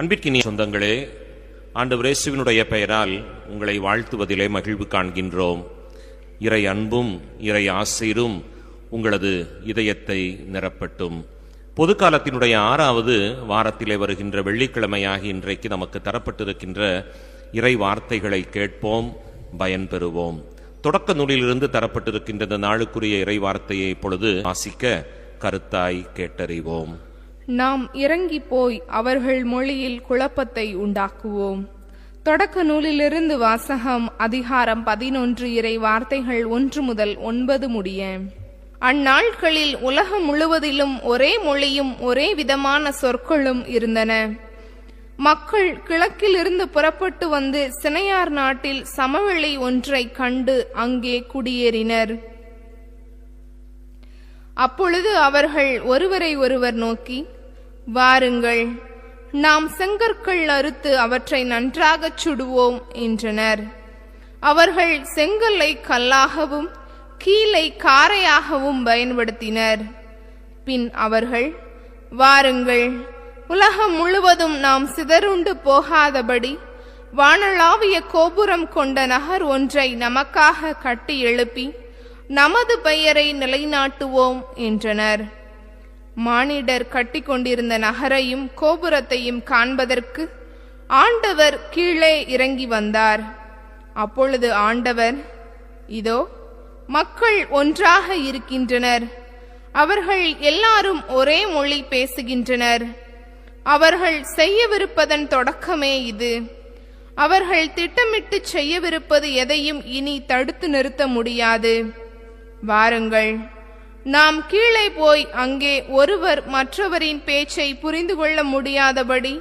அன்பிற்கினிய சொந்தங்களே ஆண்டவர் இயேசுவினுடைய பெயரால் உங்களை வாழ்த்துவதிலே மகிழ்வு காண்கின்றோம். இறை அன்பும் இறை ஆசைரும் உங்களது இதயத்தை நிரப்பட்டும். பொது காலத்தினுடைய ஆறாவது வாரத்திலே வருகின்ற வெள்ளிக்கிழமையாகி இன்றைக்கு நமக்கு தரப்பட்டிருக்கின்ற இறை வார்த்தைகளை கேட்போம் பயன்பெறுவோம் தொடக்க நூலிலிருந்து தரப்பட்டிருக்கின்ற இந்த நாளுக்குரிய இறை வார்த்தையை இப்பொழுது வாசிக்க கருத்தாய் கேட்டறிவோம். நாம் இறங்கி போய் அவர்கள் மொழியில் குழப்பத்தை உண்டாக்குவோம். தொடக்க நூலிலிருந்து வாசகம் அதிகாரம் பதினொன்று இறை வார்த்தைகள் ஒன்று முதல் ஒன்பது முடிய. அந்நாட்களில் உலகம் முழுவதிலும் ஒரே மொழியும் ஒரே விதமான சொற்களும் இருந்தன. மக்கள் கிழக்கிலிருந்து புறப்பட்டு வந்து சினையார் நாட்டில் சமவெளி ஒன்றை கண்டு அங்கே குடியேறினர். அப்பொழுது அவர்கள் ஒருவரை ஒருவர் நோக்கி வாருங்கள் நாம் செங்கற்கள் அறுத்து அவற்றை நன்றாகச் சுடுவோம் என்றனர். அவர்கள் செங்கல்லை கல்லாகவும் கீழை காரையாகவும் பயன்படுத்தினர். பின் அவர்கள் வாருங்கள் உலகம் முழுவதும் நாம் சிதறுண்டு போகாதபடி வானளாவிய கோபுரம் கொண்ட நகர் ஒன்றை நமக்காக கட்டி எழுப்பி நமது பெயரை நிலைநாட்டுவோம் என்றனர். மானிடர் கட்டிக்கொண்டிருந்த நகரையும் கோபுரத்தையும் காண்பதற்கு ஆண்டவர் கீழே இறங்கி வந்தார். அப்பொழுது ஆண்டவர் இதோ மக்கள் ஒன்றாக இருக்கின்றனர். அவர்கள் எல்லாரும் ஒரே மொழி பேசுகின்றனர். அவர்கள் செய்யவிருப்பதன் தொடக்கமே இது. அவர்கள் திட்டமிட்டு செய்யவிருப்பது எதையும் இனி தடுத்து நிறுத்த முடியாது. வாருங்கள். நாம் கீழே போய் அங்கே ஒருவர் மற்றவரின் பேச்சை புரிந்து கொள்ள முடியாதபடி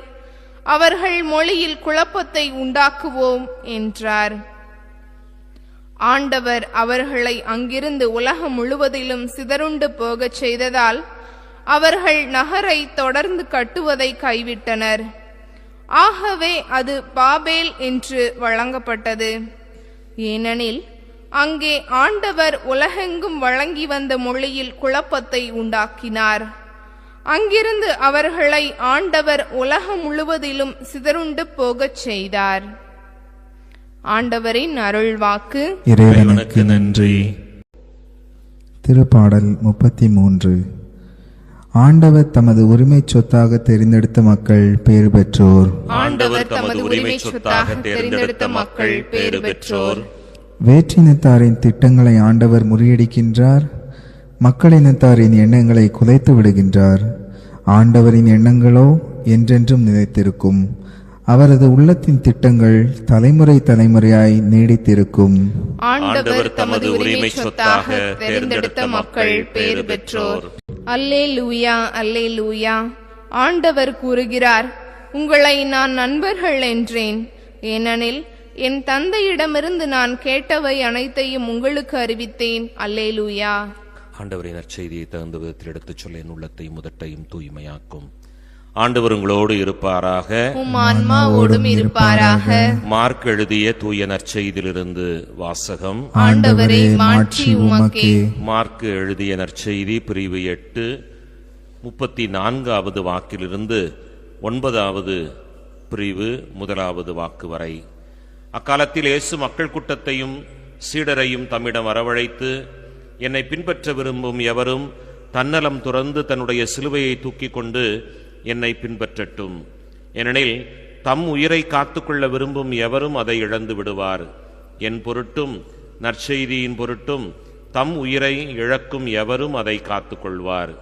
அவர்கள் மொழியில் குழப்பத்தை உண்டாக்குவோம் என்றார். ஆண்டவர் அவர்களை அங்கிருந்து உலகம் முழுவதிலும் சிதறுண்டு போகச் செய்ததால் அவர்கள் நகரை தொடர்ந்து கட்டுவதை கைவிட்டனர். ஆகவே அது பாபேல் என்று வழங்கப்பட்டது. ஏனெனில் அங்கே ஆண்டவர் உலகெங்கும் வழங்கி வந்த மொழியில் குழப்பத்தை உண்டாக்கினார். அங்கிருந்து அவர்களை ஆண்டவர் உலகம் முழுவதிலும் சிதறுண்டு போகச் செய்தார். ஆண்டவரின் அருள்வாக்கு. இறைவனுக்கு நன்றி. திருப்பாடல் முப்பத்தி மூன்று ஆண்டவர் தமது உரிமைச் சொத்தாக தெரிந்தெடுத்த மக்கள் பேறு பெற்றோர். ஆண்டவர் தமது உரிமை சொத்தாக தேர்ந்தெடுத்த மக்கள் பேறு பெற்றோர். வேற்றினத்தாரின் திட்டங்களை ஆண்டவர் முறியடிக்கின்றார் மக்களினத்தாரின் எண்ணங்களை குலைத்து விடுகின்றார். ஆண்டவரின் எண்ணங்களோ என்றென்றும் நிலைத்திருக்கும். அவரது உள்ளத்தின் திட்டங்கள் தலைமுறை தலைமுறையாய் நீடித்திருக்கும். ஆண்டவர் தமது உரிமை சொத்தாக தேர்ந்தெடுத்த மக்கள் பேறு பெற்றோர். அல்லே லூயா அல்லே லூயா ஆண்டவர் கூறுகிறார் உங்களை நான் நண்பர்கள் என்றேன். ஏனெனில் என் தந்தையிடமிருந்து நான் கேட்டவை அனைத்தையும் உங்களுக்கு அறிவித்தேன். அல்லே லூயா ஆண்டவரின் நற்செய்தியை தகுந்த விதத்தில் எடுத்துச் சொல்ல என் உள்ளத்தையும் முதட்டையும் தூய்மையாக்கும். ஆண்டவர் உங்களோடு இருப்பாராக. ஆன்மாவோடும் இருப்பாராக. மார்க் எழுதிய தூய நற்செய்தியிலிருந்து வாசகம். ஆண்டவரே மாட்சி உமக்கே. மார்க் எழுதிய நற்செய்தி பிரிவு எட்டு முப்பத்தி நான்காவது வாக்கிலிருந்து ஒன்பதாவது பிரிவு முதலாவது வாக்கு வரை. அக்காலத்தில் இயேசு மக்கள் கூட்டத்தையும் சீடரையும் தம்மிடம் வரவழைத்து என்னை பின்பற்ற விரும்பும் எவரும் தன்னலம் துறந்து தன்னுடைய சிலுவையை தூக்கி கொண்டு என்னை பின்பற்றட்டும். ஏனெனில் தம் உயிரை காத்துக்கொள்ள விரும்பும் எவரும் அதை இழந்து விடுவார். என் பொருட்டும் நற்செய்தியின் பொருட்டும் தம் உயிரை இழக்கும் எவரும் அதை காத்துக்கொள்வார்.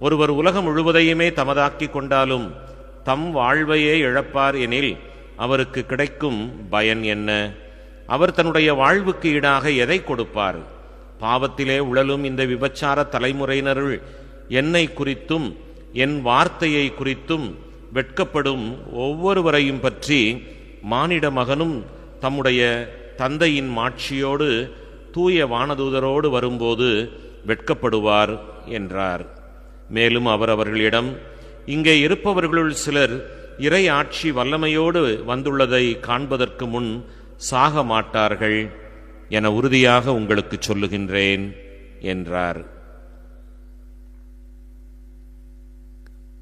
ஒருவர் உலகம் முழுவதையுமே தமதாக்கிக் கொண்டாலும் தம் வாழ்வையே இழப்பார் எனில் அவருக்கு கிடைக்கும் பயன் என்ன? அவர் தன்னுடைய வாழ்வுக்கு ஈடாக எதை கொடுப்பார்? பாவத்திலே உழலும் இந்த விபச்சார தலைமுறையினருள் என்னை குறித்தும் என் வார்த்தையை குறித்தும் வெட்கப்படும் ஒவ்வொருவரையும் பற்றி மானிட மகனும் தம்முடைய தந்தையின் மாட்சியோடு தூய வானதூதரோடு வரும்போது வெட்கப்படுவார் என்றார். மேலும் அவர் அவர்களிடம் இங்கே இருப்பவர்களுள் சிலர் இறை ஆட்சி வல்லமையோடு வந்துள்ளதை காண்பதற்கு முன் சாக மாட்டார்கள் என உறுதியாக உங்களுக்கு சொல்லுகின்றேன் என்றார்.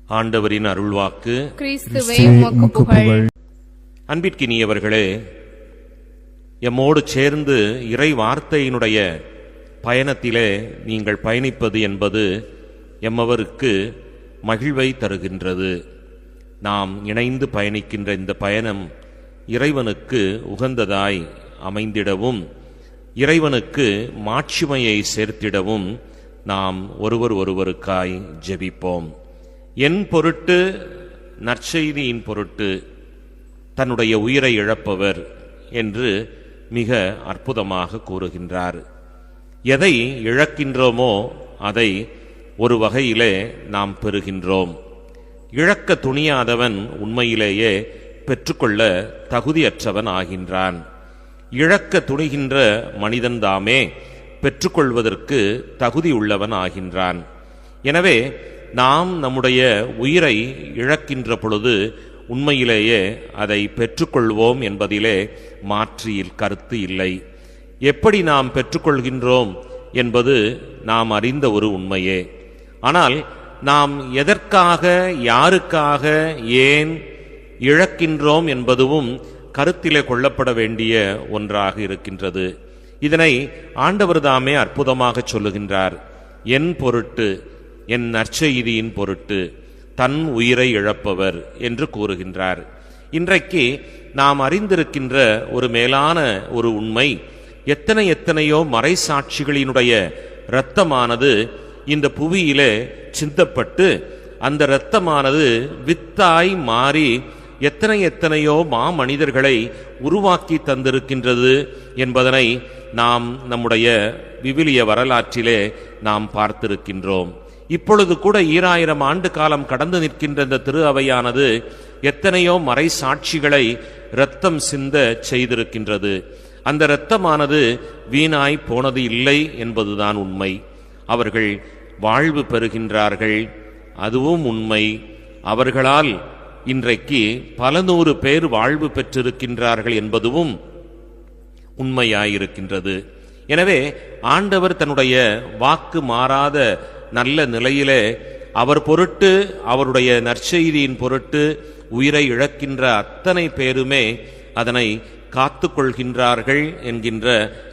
ஆண்டவரின் அருள்வாக்கு. அன்பிற்கினியவர்களே எம்மோடு சேர்ந்து இறை வார்த்தையினுடைய பயணத்திலே நீங்கள் பயணிப்பது என்பது எம்மவருக்கு மகிழ்வை தருகின்றது. நாம் இணைந்து பயணிக்கின்ற இந்த பயணம் இறைவனுக்கு உகந்ததாய் அமைந்திடவும் இறைவனுக்கு மாட்சிமையை சேர்த்திடவும் நாம் ஒருவர் ஒருவருக்காய் ஜெபிப்போம். என் பொருட்டு நற்செய்தியின் பொருட்டு தன்னுடைய உயிரை இழப்பவர் என்று மிக அற்புதமாக கூறுகின்றார். எதை இழக்கின்றோமோ அதை ஒரு வகையிலே நாம் பெறுகின்றோம். இழக்க துணியாதவன் உண்மையிலேயே பெற்றுக்கொள்ள தகுதியற்றவன் ஆகின்றான். இழக்க துணிகின்ற மனிதன்தாமே பெற்றுக்கொள்வதற்கு தகுதி உள்ளவன் ஆகின்றான். எனவே நாம் நம்முடைய உயிரை இழக்கின்ற பொழுது உண்மையிலேயே அதை பெற்றுக்கொள்வோம் என்பதிலே மாற்றியில் கருத்து இல்லை. எப்படி நாம் பெற்றுக்கொள்கின்றோம் என்பது நாம் அறிந்த ஒரு உண்மையே. ஆனால் நாம் எதற்காக யாருக்காக ஏன் இழக்கின்றோம் என்பதுவும் கருத்திலே கொள்ளப்பட வேண்டிய ஒன்றாக இருக்கின்றது. இதனை ஆண்டவர் தாமே அற்புதமாக சொல்லுகின்றார். என் பொருட்டு என் நற்செய்தியின் பொருட்டு தன் உயிரை இழப்பவர் என்று கூறுகின்றார். இன்றைக்கு நாம் அறிந்திருக்கின்ற ஒரு மேலான ஒரு உண்மை எத்தனை எத்தனையோ மறைசாட்சிகளினுடைய இரத்தமானது இந்த புவியிலே சிந்தப்பட்டு அந்த இரத்தமானது வித்தாய் மாறி எத்தனை எத்தனையோ மாமனிதர்களை உருவாக்கி தந்திருக்கின்றது என்பதனை நாம் நம்முடைய விவிலிய வரலாற்றிலே நாம் பார்த்திருக்கின்றோம். இப்பொழுது கூட ஈராயிரம் ஆண்டு காலம் கடந்து நிற்கின்ற இந்த திரு அவையானது எத்தனையோ மறை சாட்சிகளை இரத்தம் சிந்த செய்திருக்கின்றது. அந்த இரத்தமானது வீணாய் போனது இல்லை என்பதுதான் உண்மை. அவர்கள் வாழ்வு பெறுகின்றார்கள். அதுவும் உண்மை. அவர்களால் இன்றைக்கு பல நூறு பேர் வாழ்வு பெற்றிருக்கின்றார்கள் என்பதுவும் உண்மையாயிருக்கின்றது. எனவே ஆண்டவர் தன்னுடைய வாக்கு மாறாத நல்ல நிலையிலே அவர் பொருட்டு அவருடைய நற்செய்தியின் பொருட்டு உயிரை இழக்கின்ற அத்தனை பேருமே அதனை காத்து கொள்கின்றார்கள் என்கின்ற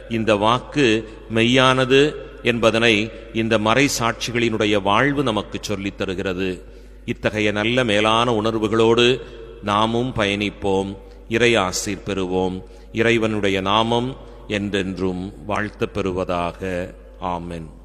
இந்த வாக்கு மெய்யானது என்பதனை இந்த மறை சாட்சிகளினுடைய வாழ்வு நமக்கு சொல்லித் தருகிறது. இத்தகைய நல்ல மேலான உணர்வுகளோடு நாமும் பயணிப்போம். இறை ஆசீர் பெறுவோம். இறைவனுடைய நாமம் என்றென்றும் வாழ்த்த பெறுவதாக. ஆமென்.